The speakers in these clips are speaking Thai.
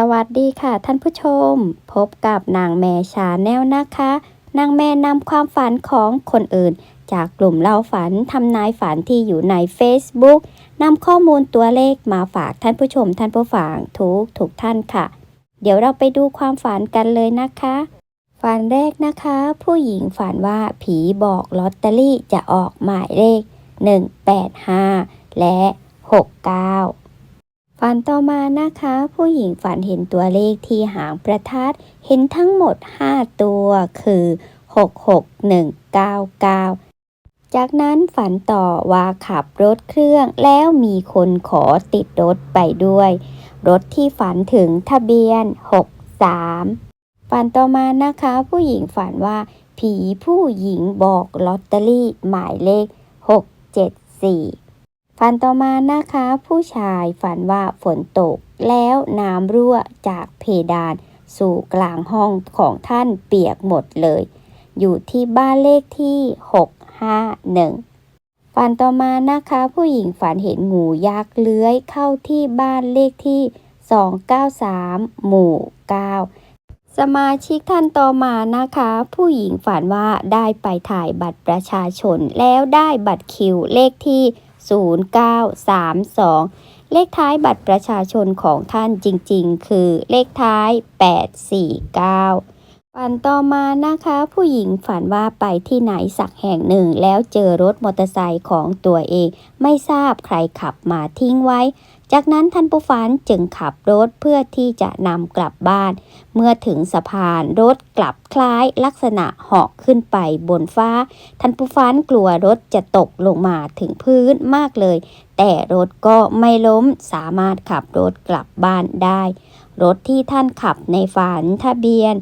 สวัสดีค่ะท่านผู้ชม พบกับนางแม่ชาแนลนะคะ นางแม่นำความฝันของคนอื่น จากกลุ่มเล่าฝันทำนายฝันที่อยู่ใน Facebook นำข้อมูลตัวเลขมาฝากท่านผู้ชมท่านผู้ฟังทุกทุกท่านค่ะ เดี๋ยวเราไปดูความฝันกันเลยนะคะ ฝันแรกนะคะ ผู้หญิงฝันว่าผีบอกลอตเตอรี่จะออกหมายเลข 185 และ 69 ฝันต่อมานะคะ ผู้หญิงฝันเห็นตัวเลขที่หางประทัด เห็นทั้งหมด 5 ตัวคือ 66199 จากนั้นฝันต่อว่าขับรถเครื่องแล้วมีคนขอติดรถไปด้วย รถที่ฝันถึงทะเบียน 63 ฝันต่อมานะคะ ผู้หญิงฝันว่า ผีผู้หญิงบอกลอตเตอรี่หมายเลข 674 ฝันต่อมานะคะ ผู้ชายฝันว่าฝนตก แล้วน้ำรั่วจากเพดาน สู่กลางห้องของท่านเปียกหมดเลย อยู่ที่บ้านเลขที่ 651 ฝันต่อมานะคะ ผู้หญิงฝันเห็นงูยักษ์เลื้อยเข้าที่บ้านเลขที่ 293 หมู่ 9สมาชิกท่านต่อมานะคะ ผู้หญิงฝันว่าได้ไปถ่ายบัตรประชาชนแล้วได้บัตรคิวเลขที่ 0932 เลขท้ายบัตรประชาชนของท่านจริงๆ คือเลขท้าย 849ฝันต่อมานะคะผู้หญิงฝันว่าไปที่ไหนสักแห่งหนึ่ง แล้วเจอรถมอเตอร์ไซค์ของตัวเอง ไม่ทราบใครขับมาทิ้งไว้ จากนั้นท่านผู้ฝันจึงขับรถเพื่อที่จะนำกลับบ้าน เมื่อถึงสะพานรถกลับคล้ายลักษณะเหาะขึ้นไปบนฟ้า ท่านผู้ฟันกลัวรถจะตกลงมาถึงพื้นมากเลย แต่รถก็ไม่ล้มสามารถขับรถกลับบ้านได้ รถที่ท่านขับในฝันทะเบียน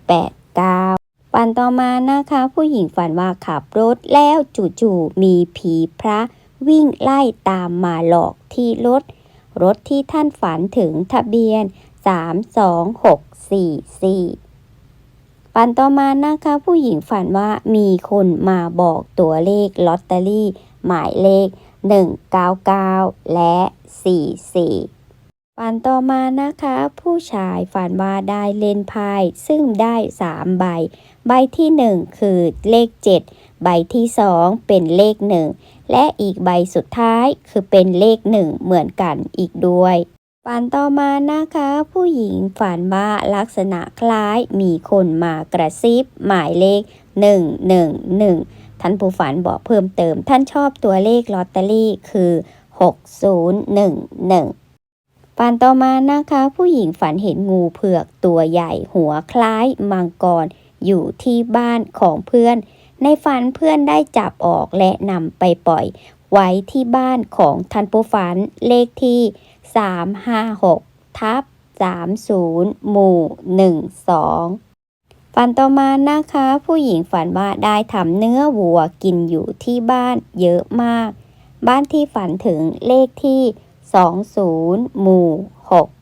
1989ฝันต่อมานะคะ ผู้หญิงฝันว่าขับรถแล้วจู่ๆมีผีพระ วิ่งไล่ตามมาหลอกที่รถ รถที่ท่านฝันถึงทะเบียน 32644 ฝันต่อมานะคะ ผู้หญิงฝันว่ามีคนมาบอกตัวเลขลอตเตอรี่ หมายเลข 199 และ 44ฝันต่อมานะคะ ผู้ชายฝันว่าได้เล่นไพ่ซึ่งได้ 3 ใบ ใบที่ 1 คือเลข 7 ใบที่ 2 เป็นเลข 1 และอีกใบสุดท้ายคือเป็นเลข1เหมือนกันอีกด้วยฝันต่อมานะคะ ผู้หญิงฝันว่าลักษณะคล้ายมีคนมากระซิบ หมายเลข 111 ท่านผู้ฝันบอกเพิ่มเติม ท่านชอบตัวเลขลอตเตอรี่คือ 6011ฝันต่อมานะคะ ผู้หญิงฝันเห็นงูเผือกตัวใหญ่หัวคล้ายมังกรอยู่ที่บ้านของเพื่อน ในฝันเพื่อนได้จับออกและนำไปปล่อย ไว้ที่บ้านของท่านผู้ฝันเลขที่ 356 ทับ 30 หมู่ 12ฝันต่อมานะคะ ผู้หญิงฝันว่าได้ทำเนื้อวัวกินอยู่ที่บ้านเยอะมาก บ้านที่ฝันถึงเลขที่ 20 หมู่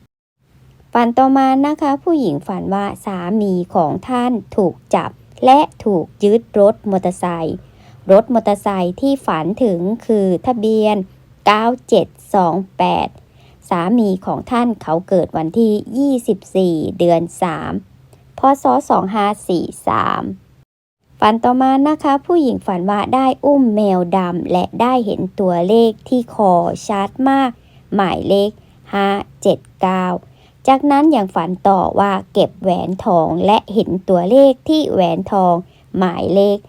6 ฝันต่อมานะคะ ผู้หญิงฝันว่าสามีของท่านถูกจับ และถูกยึดรถมอเตอร์ไซค์รถมอเตอร์ไซค์ที่ฝันถึงคือทะเบียน 9728 สามีของท่านเขาเกิดวันที่ 24 เดือน 3 พศ 2543 ฝันต่อมานะคะ ผู้หญิงฝันว่าได้อุ้มแมวดำและได้เห็นตัวเลขที่คอชัดมาก หมายเลข 579 จากนั้นยังฝันต่อว่าเก็บแหวนทองและเห็นตัวเลขที่แหวนทอง หมายเลข 567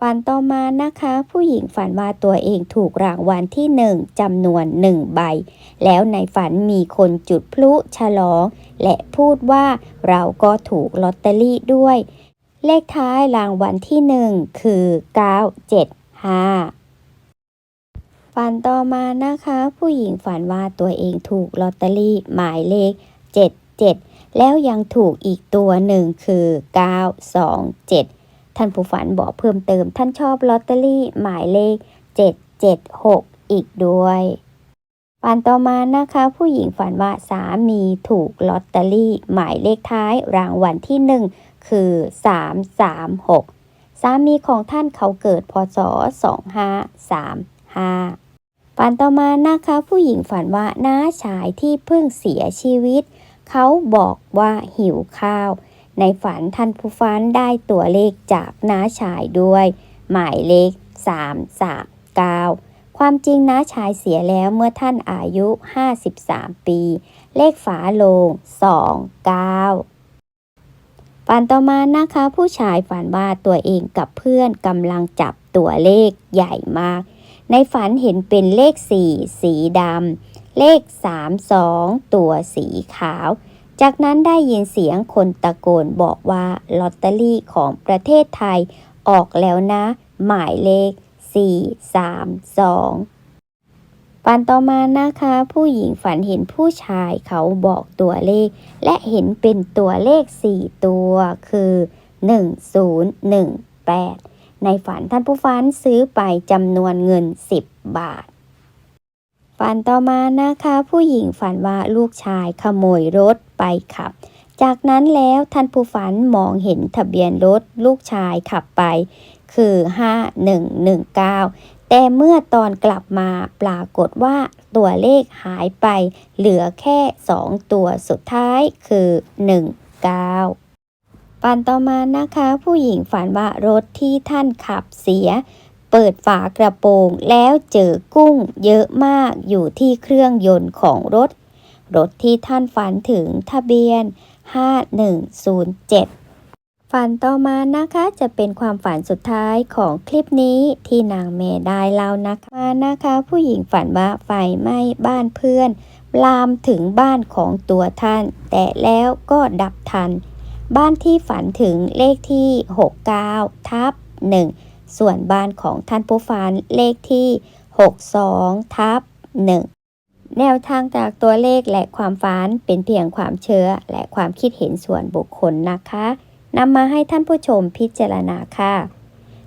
ฝันต่อมานะคะ ผู้หญิงฝันว่าตัวเองถูกรางวัลที่หนึ่งจำนวนหนึ่งใบ แล้วในฝันมีคนจุดพลุฉลอง และพูดว่าเราก็ถูกลอตเตอรี่ด้วย เลขท้ายรางวัลที่หนึ่งคือ 975 ฝันต่อมานะคะ ผู้หญิงฝันว่าตัวเองถูกลอตเตอรี่หมายเลข 77 แล้วยังถูกอีกตัวหนึ่งคือ 927 ท่านผู้ฝันบอกเพิ่มเติมท่านชอบลอตเตอรี่หมายเลข 776 อีกด้วยฝันต่อมานะคะ ผู้หญิงฝันว่าสามีถูกลอตเตอรี่ หมายเลขท้ายรางวัลที่หนึ่งคือ 336 สามีของท่านเขาเกิดพศ 2535 ฝันต่อมานะคะ ผู้หญิงฝันว่าน้าชายที่เพิ่งเสียชีวิต เขาบอกว่าหิวข้าว ในฝันท่านผู้ฟันได้ตัวเลขจากน้าชายด้วย หมายเลข 3 3 9 ความจริงน้าชายเสียแล้วเมื่อท่านอายุ 53 ปี เลขฝาโลง 2 9ฝันต่อมานะคะ ผู้ชายฝันว่าตัวเองกับเพื่อนกำลังจับตัวเลขใหญ่มาก ในฝันเห็นเป็นเลข 4 สีดำ เลข 3 2 ตัวสีขาว จากนั้นได้ยินเสียงคนตะโกนบอกว่าลอตเตอรี่ของประเทศไทยออกแล้วนะ หมายเลข 4 3 2ฝันต่อมานะคะ ผู้หญิงฝันเห็นผู้ชายเขาบอกตัวเลข และเห็นเป็นตัวเลข 4 ตัวคือ 1018 ในฝันท่านผู้ฟันซื้อไปจำนวนเงิน 10 บาท ฝันต่อมานะคะ ผู้หญิงฝันว่าลูกชายขโมยรถไปขับ จากนั้นแล้วท่านผู้ฝันมองเห็นทะเบียนรถลูกชายขับไป คือ 5119 แต่เมื่อตอนกลับมาปรากฏว่าตัวเลขหายไป เหลือแค่ 2 ตัวสุดท้ายคือ 19 ฝันต่อมานะคะ ผู้หญิงฝันว่ารถที่ท่านขับเสีย เปิดฝากระโปรงแล้วเจอกุ้งเยอะมากอยู่ที่เครื่องยนต์ของรถ รถที่ท่านฝันถึงทะเบียน 5107ฝันต่อมานะคะจะเป็นความฝันสุดท้ายของคลิปนี้ที่นางเมได้เล่านะคะนะคะ ผู้หญิงฝันว่าไฟไหม้บ้านเพื่อน ลามถึงบ้านของตัวท่าน แต่แล้วก็ดับทัน บ้านที่ฝันถึงเลขที่ 69 ทับ 1 ส่วนบ้านของท่านผู้ฝันเลขที่ 62 ทับ 1 แนวทางจากตัวเลขและความฝันเป็นเพียงความเชื่อและความคิดเห็นส่วนบุคคลนะคะนำมาให้ท่านผู้ชมพิจารณาค่ะ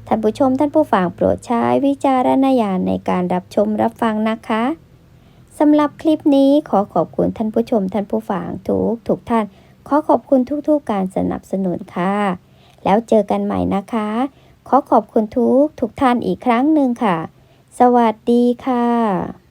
ท่านผู้ชมท่านผู้ฟังโปรดใช้วิจารณญาณในการรับชมรับฟังนะคะสำหรับคลิปนี้ขอขอบคุณท่านผู้ชมท่านผู้ฟังทุกทุกท่าน ขอขอบคุณทุกๆการสนับสนุนค่ะ แล้วเจอกันใหม่นะคะ ขอขอบคุณทุกทุกท่านอีกครั้งหนึ่งค่ะ สวัสดีค่ะ